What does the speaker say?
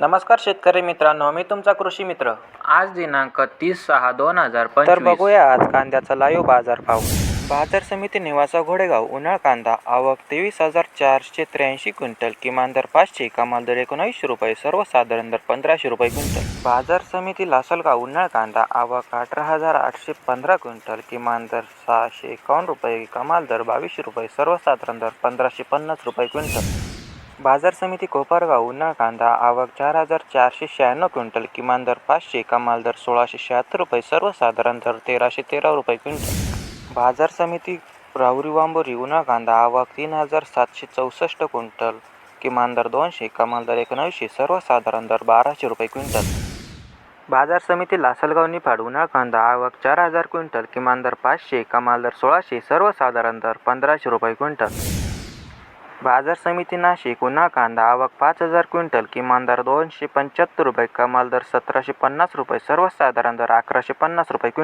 नमस्कार शेतकरी मित्रांनो मी तुमचा कृषी मित्र. आज दिनांक तीस सहा दोन हजार तर पंचवीस. बघूया आज कांद्याचा लाईव्ह बाजार भाव. बाजार समिती निवासा घोडेगाव उन्हाळ कांदा आवक तेवीस हजार चारशे त्र्याऐंशी क्विंटल किमान दर पाचशे कमाल दर एकोणऐंशी रुपये सर्वसाधारण दर पंधराशे रुपये क्विंटल. बाजार समिती लासलगाव उन्हाळ कांदा आवक अठरा हजार आठशे पंधरा क्विंटल किमान दर सहाशे एकावन्न रुपये कमाल दर बावीसशे रुपये सर्वसाधारण दर पंधराशे पन्नास रुपये क्विंटल. बाजार समिती कोपरगाव उन्हाळ कांदा आवक चार हजार चारशे शहाण्णव क्विंटल किमान दर पाचशे कमाल दर सोळाशे शहात्तर रुपये सर्वसाधारण दर तेराशे तेरा रुपये क्विंटल. बाजार समिती राहुरी वांबोरी उन्हाळ कांदा आवक तीन हजार सातशे चौसष्ट क्विंटल किमान दर दोनशे कमाल दर एकोणऐंशी सर्वसाधारण दर बाराशे रुपये क्विंटल. बाजार समिती लासलगाव निफाड उन्हाळ कांदा आवक चार हजार क्विंटल किमान दर पाचशे कमाल दर सोळाशे सर्वसाधारण दर पंधराशे रुपये क्विंटल. बाजार समिती नाशिक उन्हाळ कांदा आवक पाच हजार क्विंटल किमान दर दोनशे पंच्याहत्तर रुपये कमाल दर सतराशे पन्नास रुपये सर्वसाधारण दर अकराशे पन्नास रुपये क्विंटल